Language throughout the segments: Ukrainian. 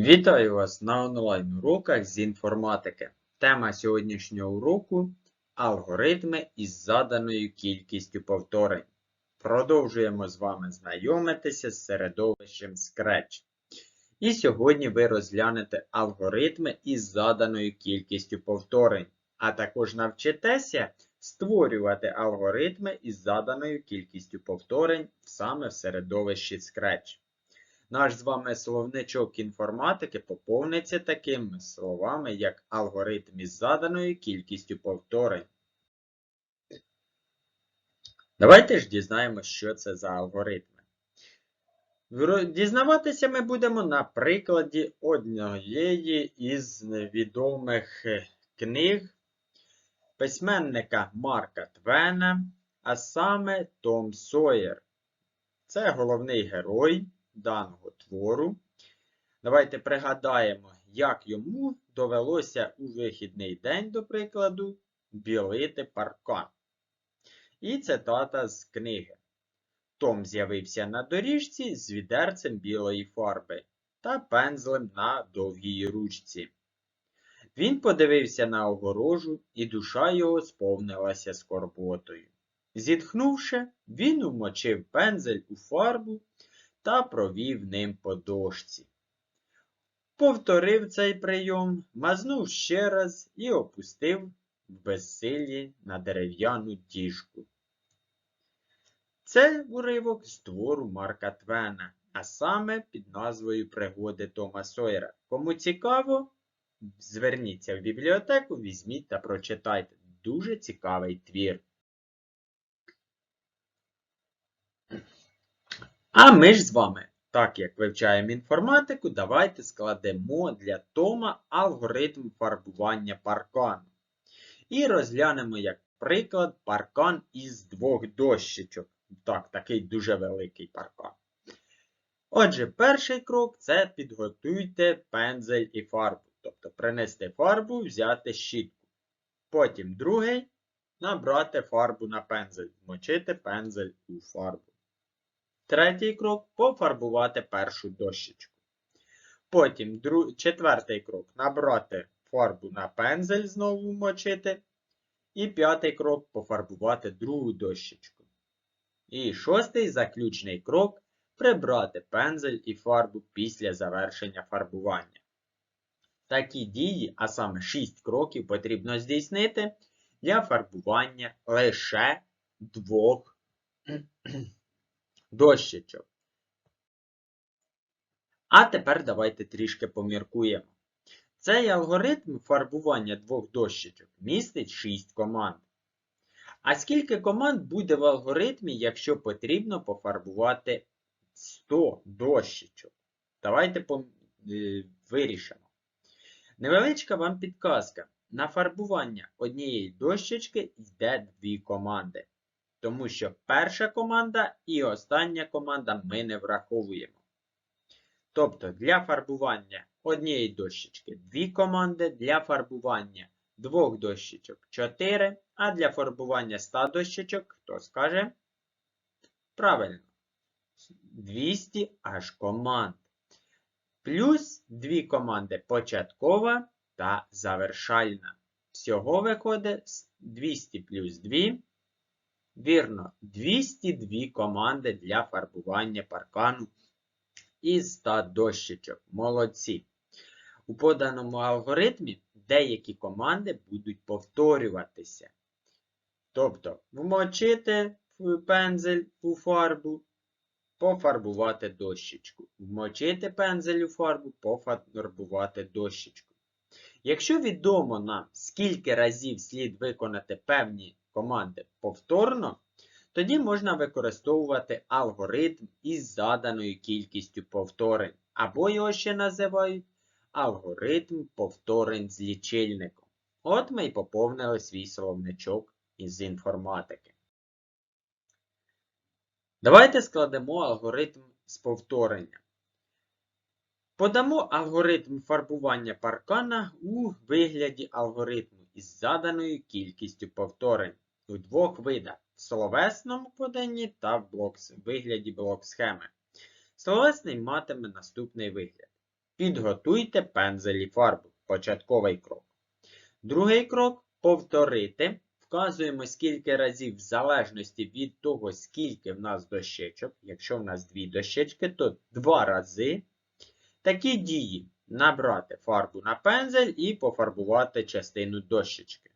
Вітаю вас на онлайн-уроках з інформатики. Тема сьогоднішнього уроку алгоритми із заданою кількістю повторень. Продовжуємо з вами знайомитися з середовищем Scratch. І сьогодні ви розглянете алгоритми із заданою кількістю повторень, а також навчитеся створювати алгоритми із заданою кількістю повторень саме в середовищі Scratch. Наш з вами словничок інформатики поповниться такими словами, як алгоритм із заданою кількістю повторень. Давайте ж дізнаємося, що це за алгоритми. Дізнаватися ми будемо на прикладі однієї із відомих е, книг письменника Марка Твена, а саме Том Сойер. Це головний герой даного твору. Давайте пригадаємо, як йому довелося у вихідний день, до прикладу, білити паркан. І цитата з книги. Том з'явився на доріжці з відерцем білої фарби та пензлем на довгій ручці. Він подивився на огорожу, і душа його сповнилася скорботою. Зітхнувши, він умочив пензель у фарбу та провів ним по дошці. Повторив цей прийом, мазнув ще раз і опустив в безсилі на дерев'яну діжку. Це уривок з твору Марка Твена, а саме під назвою Пригоди Тома Сойера. Кому цікаво, зверніться в бібліотеку, візьміть та прочитайте. Дуже цікавий твір. А ми ж з вами, так як вивчаємо інформатику, давайте складемо для Тома алгоритм фарбування паркану. І розглянемо, як приклад, паркан із двох дощечок. Так, такий дуже великий паркан. Отже, перший крок це підготуйте пензель і фарбу. Тобто принести фарбу, взяти щітку. Потім другий набрати фарбу на пензель, вмочити пензель у фарбу. Третій крок пофарбувати першу дощечку. Потім дру... четвертий крок набрати фарбу на пензель, знову вмочити. І п'ятий крок пофарбувати другу дощечку. І шостий заключний крок прибрати пензель і фарбу після завершення фарбування. Такі дії, а саме 6 кроків, потрібно здійснити для фарбування лише двох дощечок. А тепер давайте трішки поміркуємо. Цей алгоритм фарбування двох дощечок містить 6 команд. А скільки команд буде в алгоритмі, якщо потрібно пофарбувати 100 дощечок? Давайте е, вирішимо. Невеличка вам підказка. На фарбування однієї дощечки йде дві команди. Тому що перша команда і остання команда ми не враховуємо. Тобто для фарбування однієї дощечки дві команди, для фарбування двох дощечок 4, а для фарбування 100 дощечок, хто скаже? Правильно. 200 аж команд. Плюс дві команди початкова та завершальна. Всього виходить 200 плюс 2. Вірно, 202 команди для фарбування паркану із 100 дощечок. Молодці. У поданому алгоритмі деякі команди будуть повторюватися. Тобто, вмочити пензель у фарбу, пофарбувати дощечку. Вмочити пензель у фарбу, пофарбувати дощечку. Якщо відомо нам, скільки разів слід виконати певні команди повторно, тоді можна використовувати алгоритм із заданою кількістю повторень, або його ще називають алгоритм повторень з лічильником. От ми й поповнили свій словничок із інформатики. Давайте складемо алгоритм з повторення. Подамо алгоритм фарбування паркана у вигляді алгоритму із заданою кількістю повторень у двох видах в словесному поданні та в вигляді блок схеми. Словесний матиме наступний вигляд. Підготуйте пензель і фарбу. Початковий крок. Другий крок повторити. Вказуємо скільки разів в залежності від того, скільки в нас дощечок. Якщо в нас дві дощечки, то два рази. Такі дії набрати фарбу на пензель і пофарбувати частину дощечки.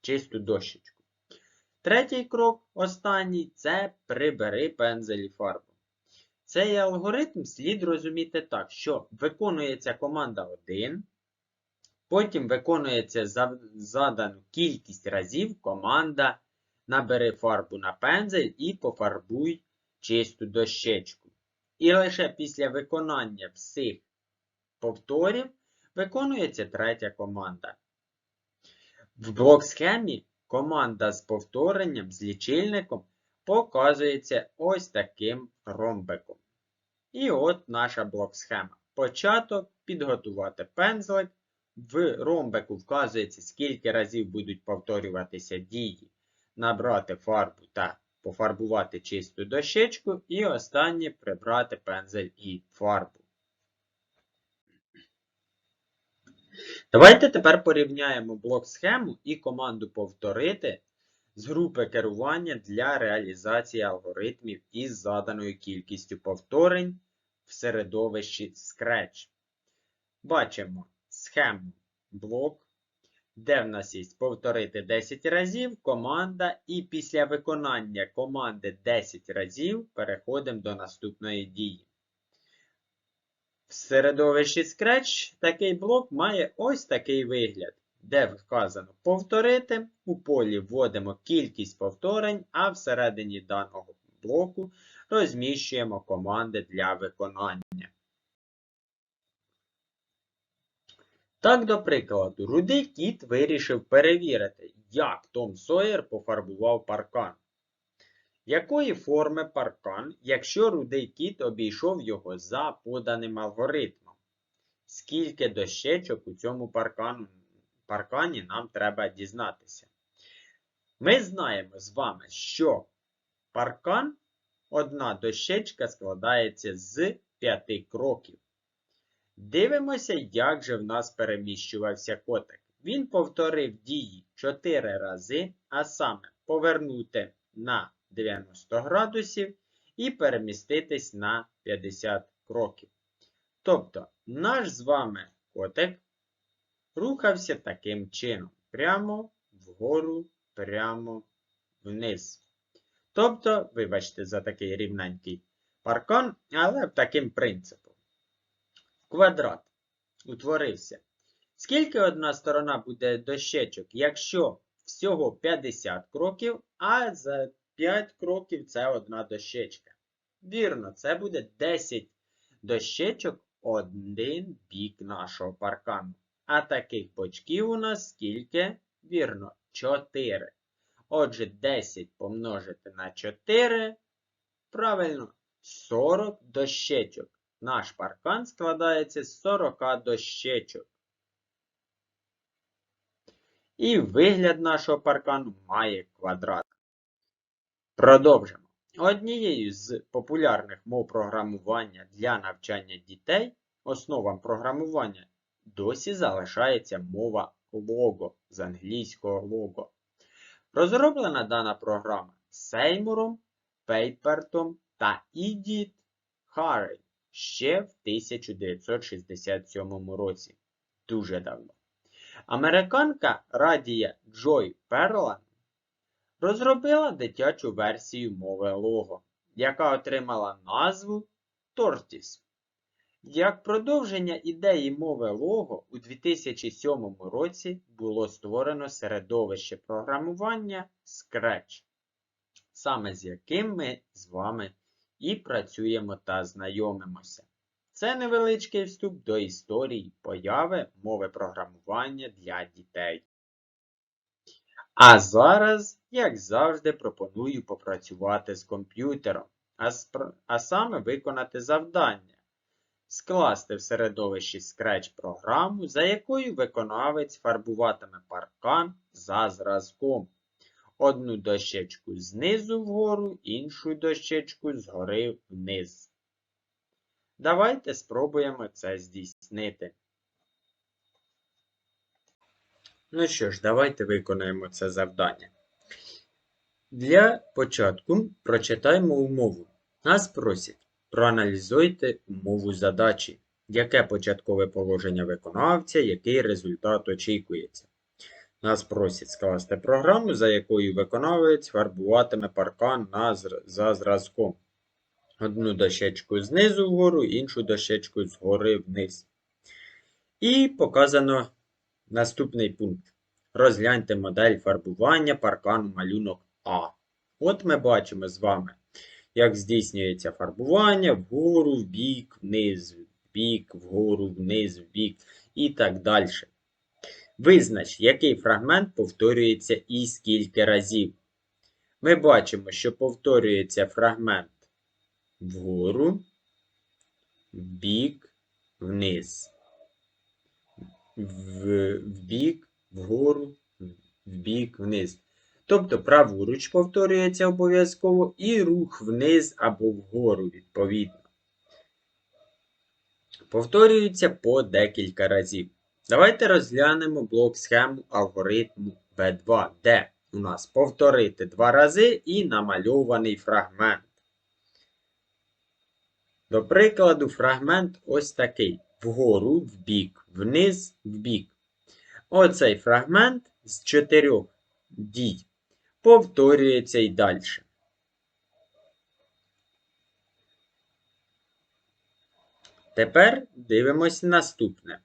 Чисту дощечку. Третій крок, останній, це прибери пензель і фарбу. Цей алгоритм слід розуміти так, що виконується команда 1, потім виконується задану кількість разів команда набери фарбу на пензель і пофарбуй чисту дощечку. І лише після виконання всіх повторів виконується третя команда. В блок-схемі команда з повторенням з лічильником показується ось таким ромбиком. І от наша блок-схема. Початок підготувати пензлик. В ромбику вказується, скільки разів будуть повторюватися дії, набрати фарбу та пофарбувати чисту дощечку. І останнє прибрати пензель і фарбу. Давайте тепер порівняємо блок-схему і команду повторити з групи керування для реалізації алгоритмів із заданою кількістю повторень в середовищі Scratch. Бачимо схему блок, де в нас є повторити 10 разів команда, і після виконання команди 10 разів переходимо до наступної дії. В середовищі Scratch такий блок має ось такий вигляд, де вказано повторити, у полі вводимо кількість повторень, а всередині даного блоку розміщуємо команди для виконання. Так, до прикладу, рудий кіт вирішив перевірити, як Том Сойер пофарбував паркан. Якої форми паркан, якщо рудий кіт обійшов його за поданим алгоритмом? Скільки дощечок у цьому паркану, паркані нам треба дізнатися. Ми знаємо з вами, що паркан, одна дощечка складається з п'яти кроків. Дивимося, як же в нас переміщувався котик. Він повторив дії 4 рази, а саме повернути на 90 градусів і переміститись на 50 кроків. Тобто, наш з вами котик рухався таким чином. Прямо вгору, прямо вниз. Тобто, вибачте, за такий рівненький паркан, але таким принципом. Квадрат утворився. Скільки одна сторона буде дощечок, якщо всього 50 кроків, а за 5 кроків це одна дощечка. Вірно, це буде 10 дощечок один бік нашого паркану. А таких бочків у нас скільки? Вірно, 4. Отже, 10 помножити на 4. Правильно, 40 дощечок. Наш паркан складається з 40 дощечок. І вигляд нашого паркану має квадрат. Продовжимо. Однією з популярних мов програмування для навчання дітей основам програмування досі залишається мова Logo з англійського Logo. Розроблена дана програма Сеймуром, Пейпертом та Ідіт Харрі ще в 1967 році. Дуже давно. Американка Радія Джой Перлан розробила дитячу версію мови Logo, яка отримала назву Tortoise. Як продовження ідеї мови Logo у 2007 році було створено середовище програмування Scratch, саме з яким ми з вами і працюємо та знайомимося. Це невеличкий вступ до історії появи мови програмування для дітей. А зараз, як завжди, пропоную попрацювати з комп'ютером, а, а саме виконати завдання. Скласти в середовищі Scratch програму, за якою виконавець фарбуватиме паркан за зразком. Одну дощечку знизу вгору, іншу дощечку згори вниз. Давайте спробуємо це здійснити. Ну що ж, давайте виконаємо це завдання. Для початку прочитаємо умову. Нас просять проаналізуйте умову задачі, яке початкове положення виконавця, який результат очікується. Нас просять скласти програму, за якою виконавець фарбуватиме паркан на, за зразком. Одну дощечку знизу вгору, іншу дощечку згори вниз. І показано наступний пункт. Розгляньте модель фарбування паркану малюнок А. От ми бачимо з вами, як здійснюється фарбування вгору, вбік, вниз, вбік, вгору, вниз, вбік і так далі. Визнач, який фрагмент повторюється і скільки разів. Ми бачимо, що повторюється фрагмент вгору, вбік, вниз. В, вбік, вгору, вбік, вниз. Тобто праворуч повторюється обов'язково і рух вниз або вгору відповідно. Повторюється по декілька разів. Давайте розглянемо блок схему алгоритму B2, де у нас повторити два рази і намальований фрагмент. До прикладу, фрагмент ось такий: вгору, вбік, вниз, вбік. Оцей фрагмент з чотирьох дій повторюється і далі. Тепер дивимось наступне.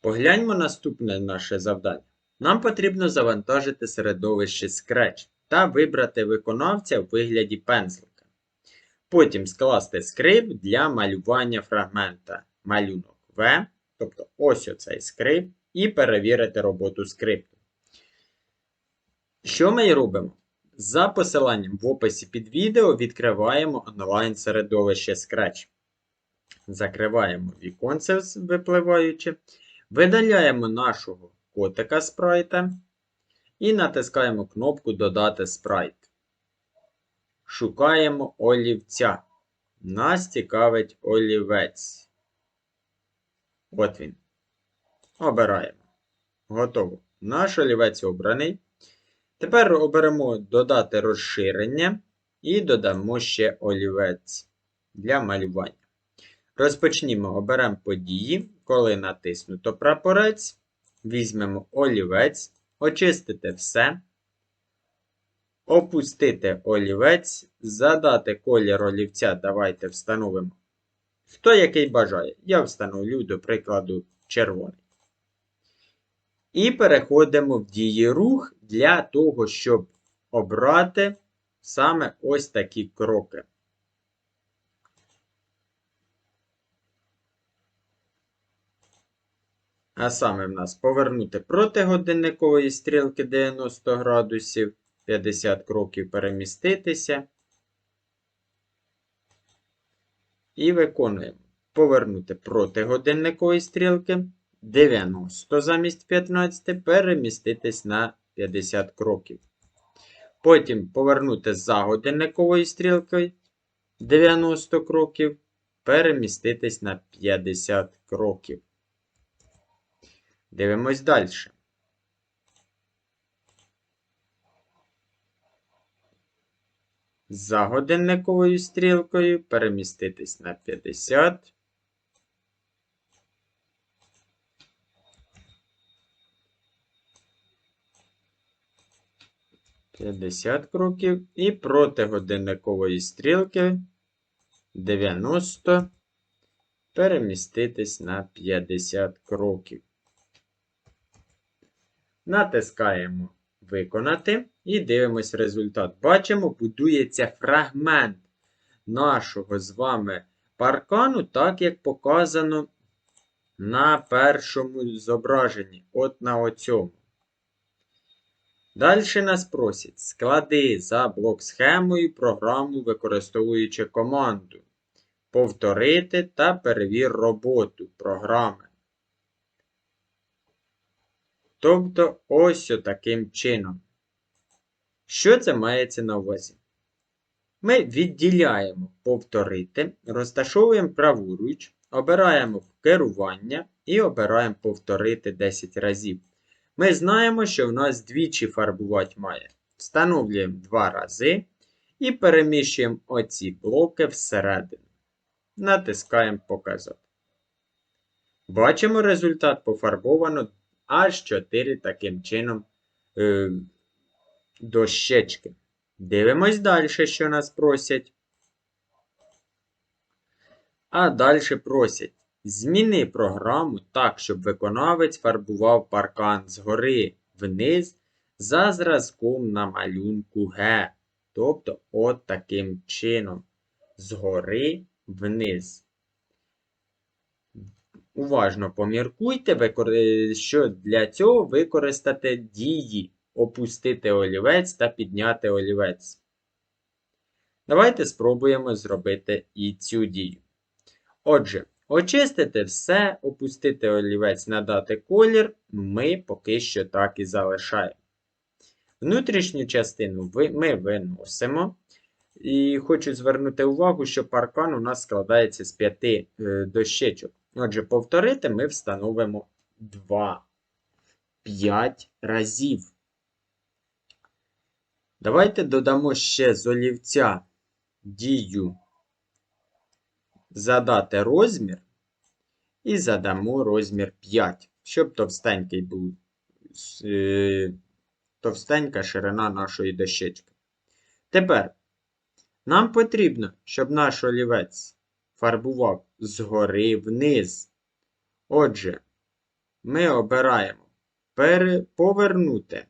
Погляньмо наступне наше завдання. Нам потрібно завантажити середовище Scratch та вибрати виконавця в вигляді пензлика. Потім скласти скрипт для малювання фрагмента малюнок V, тобто ось оцей скрипт, і перевірити роботу скрипту. Що ми і робимо? За посиланням в описі під відео відкриваємо онлайн-середовище Scratch. Закриваємо віконце випливаюче, видаляємо нашого котика спрайта і натискаємо кнопку Додати спрайт. Шукаємо олівця. Нас цікавить олівець. От він. Обираємо. Готово. Наш олівець обраний. Тепер оберемо додати розширення і додамо ще олівець для малювання. Розпочнімо, оберемо події. Коли натиснуто прапорець, візьмемо олівець, очистити все, опустити олівець, задати колір олівця. Давайте встановимо. Хто який бажає. Я встановлю, до прикладу, червоний. І переходимо в дії рух для того, щоб обрати саме ось такі кроки. А саме в нас повернути проти годинникової стрілки 90 градусів, 50 кроків переміститися. І виконуємо. Повернути проти годинникової стрілки 90 замість 15, переміститись на 50 кроків. Потім повернути за годинниковою стрілкою 90 кроків, переміститись на 50 кроків. Дивимось далі. За годинниковою стрілкою переміститись на 50. П'ятдесят кроків і проти годинникової стрілки 90 переміститись на 50 кроків. Натискаємо Виконати і дивимось результат. Бачимо, будується фрагмент нашого з вами паркану, так як показано на першому зображенні, от на оцьому. Далі нас просять склади за блок схемою програму, використовуючи команду. Повторити та перевір роботу програми. Тобто ось таким чином. Що це мається на увазі? Ми відділяємо повторити, розташовуємо праворуч, обираємо керування і обираємо повторити 10 разів. Ми знаємо, що в нас двічі фарбувати має. Встановлюємо два рази і переміщуємо оці блоки всередину. Натискаємо Показати. Бачимо результат пофарбовано аж 4 таким чином е, дощечки. Дивимось далі, що нас просять. А далі просять. Зміни програму так, щоб виконавець фарбував паркан згори вниз за зразком на малюнку Г. Тобто, от таким чином. Згори вниз. Уважно поміркуйте, що для цього використати дії опустити олівець та підняти олівець. Давайте спробуємо зробити і цю дію. Отже, очистити все, опустити олівець, надати колір, ми поки що так і залишаємо. Внутрішню частину ми виносимо. І хочу звернути увагу, що паркан у нас складається з п'яти е, дощечок. Отже, повторити ми встановимо 2. 5 разів. Давайте додамо ще з олівця дію задати розмір і задамо розмір 5, щоб товстенький був е, товстенька ширина нашої дощечки. Тепер нам потрібно, щоб наш олівець фарбував згори вниз. Отже, ми обираємо повернути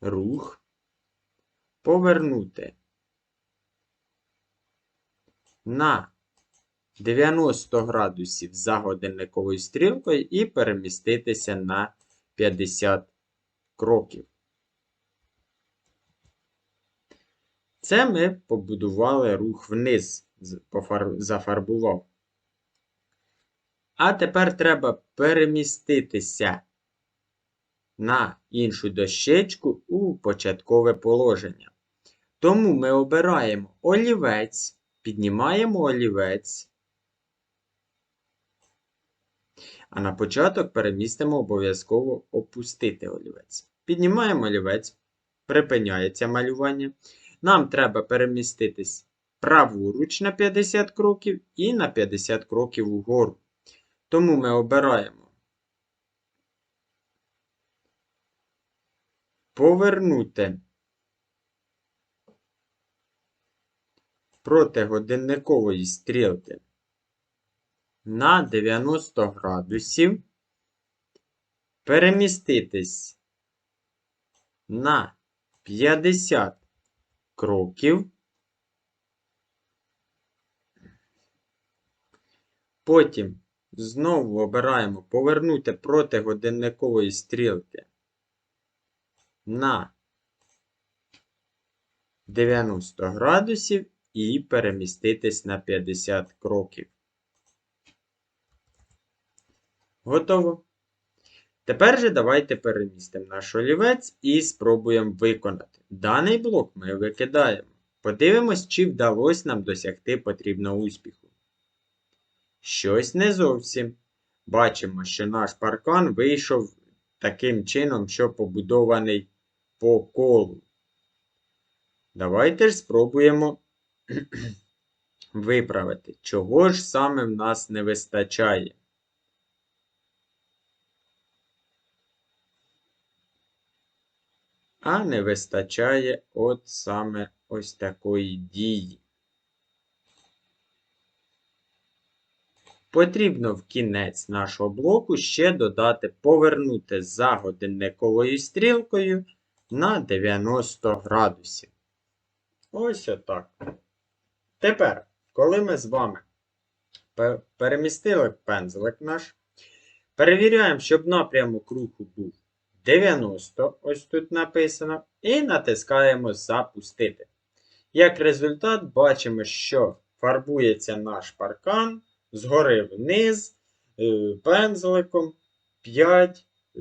рух, повернути на 90 градусів за годинниковою стрілкою і переміститися на 50 кроків. Це ми побудували рух вниз, зафарбував. А тепер треба переміститися на іншу дощечку у початкове положення. Тому ми обираємо олівець, піднімаємо олівець. А на початок перемістимо обов'язково опустити олівець. Піднімаємо олівець, припиняється малювання. Нам треба переміститись праворуч на 50 кроків і на 50 кроків угору. Тому ми обираємо Повернути проти годинникової стрілки на 90 градусів, переміститись на 50 кроків, потім знову обираємо повернути проти годинникової стрілки на 90 градусів і переміститись на 50 кроків. Готово. Тепер же давайте перемістимо наш олівець і спробуємо виконати. Даний блок ми викидаємо. Подивимось, чи вдалося нам досягти потрібного успіху. Щось не зовсім. Бачимо, що наш паркан вийшов таким чином, що побудований по колу. Давайте ж спробуємо виправити, чого ж саме в нас не вистачає. А не вистачає от саме ось такої дії. Потрібно в кінець нашого блоку ще додати повернути за годинниковою стрілкою на 90 градусів. Ось отак. Тепер, коли ми з вами перемістили пензлик наш, перевіряємо, щоб напрямок руху був 90, ось тут написано, і натискаємо Запустити. Як результат, бачимо, що фарбується наш паркан згори вниз е, пензликом 5 е,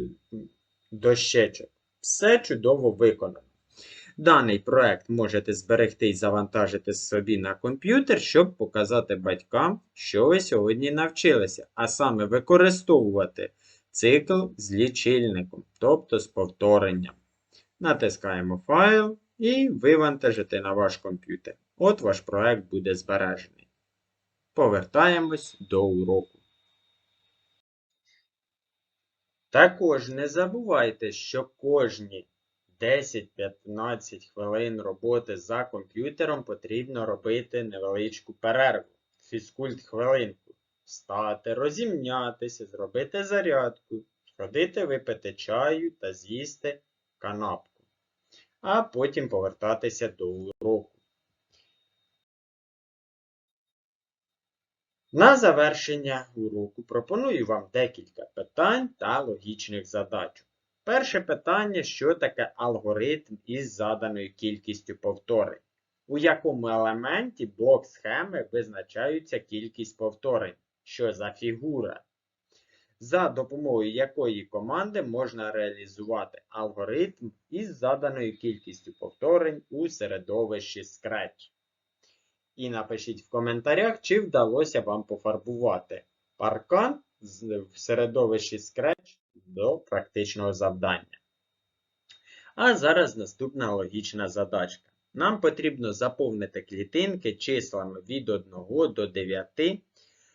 дощечок. Все чудово виконано. Даний проект можете зберегти і завантажити собі на комп'ютер, щоб показати батькам, що ви сьогодні навчилися, а саме використовувати цикл з лічильником, тобто з повторенням. Натискаємо файл і вивантажити на ваш комп'ютер. От ваш проект буде збережений. Повертаємось до уроку. Також не забувайте, що кожні 10-15 хвилин роботи за комп'ютером потрібно робити невеличку перерву. Фізкульт хвилинку. Встати, розімнятися, зробити зарядку, сходити випити чаю та з'їсти канапку. А потім повертатися до уроку. На завершення уроку пропоную вам декілька питань та логічних задачок. Перше питання, що таке алгоритм із заданою кількістю повторень? У якому елементі блок схеми визначаються кількість повторень? Що за фігура? За допомогою якої команди можна реалізувати алгоритм із заданою кількістю повторень у середовищі Scratch? І напишіть в коментарях, чи вдалося вам пофарбувати паркан в середовищі Scratch до практичного завдання. А зараз наступна логічна задачка. Нам потрібно заповнити клітинки числами від 1 до 9,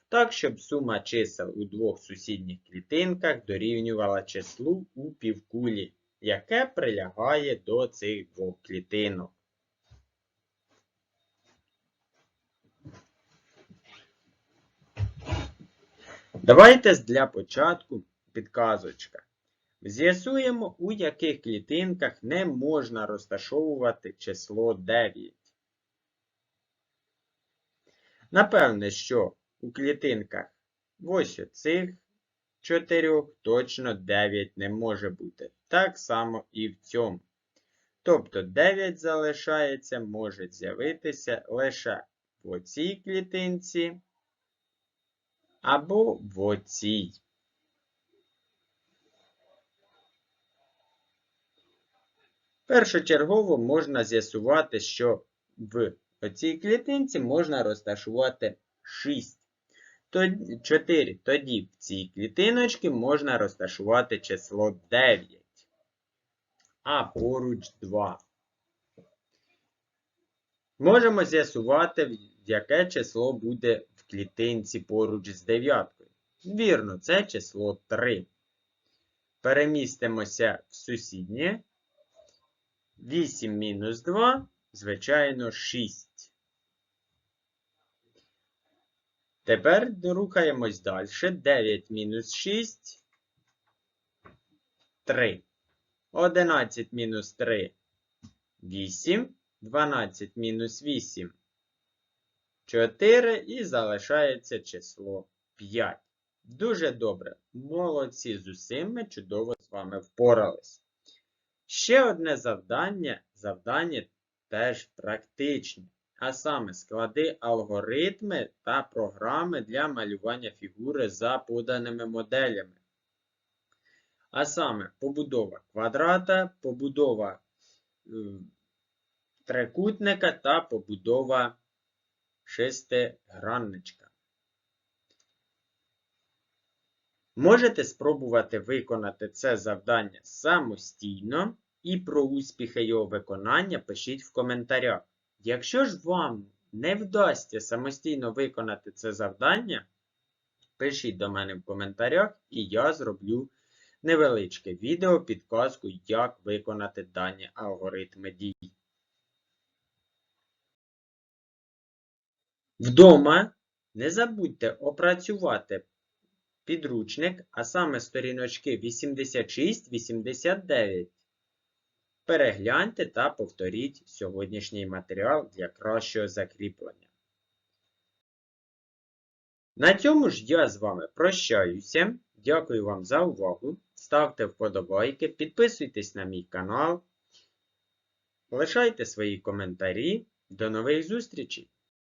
так, щоб сума чисел у двох сусідніх клітинках дорівнювала числу у півкулі, яке прилягає до цих двох клітинок. Давайте для початку підказочка. З'ясуємо, у яких клітинках не можна розташовувати число 9. Напевне, що у клітинках ось цих чотирьох точно 9 не може бути. Так само і в цьому. Тобто 9 залишається, може з'явитися лише в оцій клітинці або в оцій. Першочергово можна з'ясувати, що в цій клітинці можна розташувати 6. 4. Тоді в цій клітиночці можна розташувати число 9. А поруч 2. Можемо з'ясувати, яке число буде в клітинці поруч з дев'яткою. Вірно, це число 3. Перемістимося в сусіднє. 8 мінус 2, звичайно, 6. Тепер рухаємось далі. 9 мінус 6. 3. 11 мінус 3. 8. 12 мінус 8. 4 і залишається число 5. Дуже добре. Молодці з усім ми чудово з вами впорались. Ще одне завдання, завдання теж практичне. А саме склади алгоритми та програми для малювання фігури за поданими моделями. А саме побудова квадрата, побудова е, трикутника та побудова шестигранничка. Можете спробувати виконати це завдання самостійно, і про успіхи його виконання пишіть в коментарях. Якщо ж вам не вдасться самостійно виконати це завдання, пишіть до мене в коментарях, і я зроблю невеличке відео підказку, як виконати дані алгоритми дій. Вдома не забудьте опрацювати підручник, а саме сторіночки 86-89. Перегляньте та повторіть сьогоднішній матеріал для кращого закріплення. На цьому ж я з вами прощаюся. Дякую вам за увагу. Ставте вподобайки, підписуйтесь на мій канал. Лишайте свої коментарі. До нових зустрічей!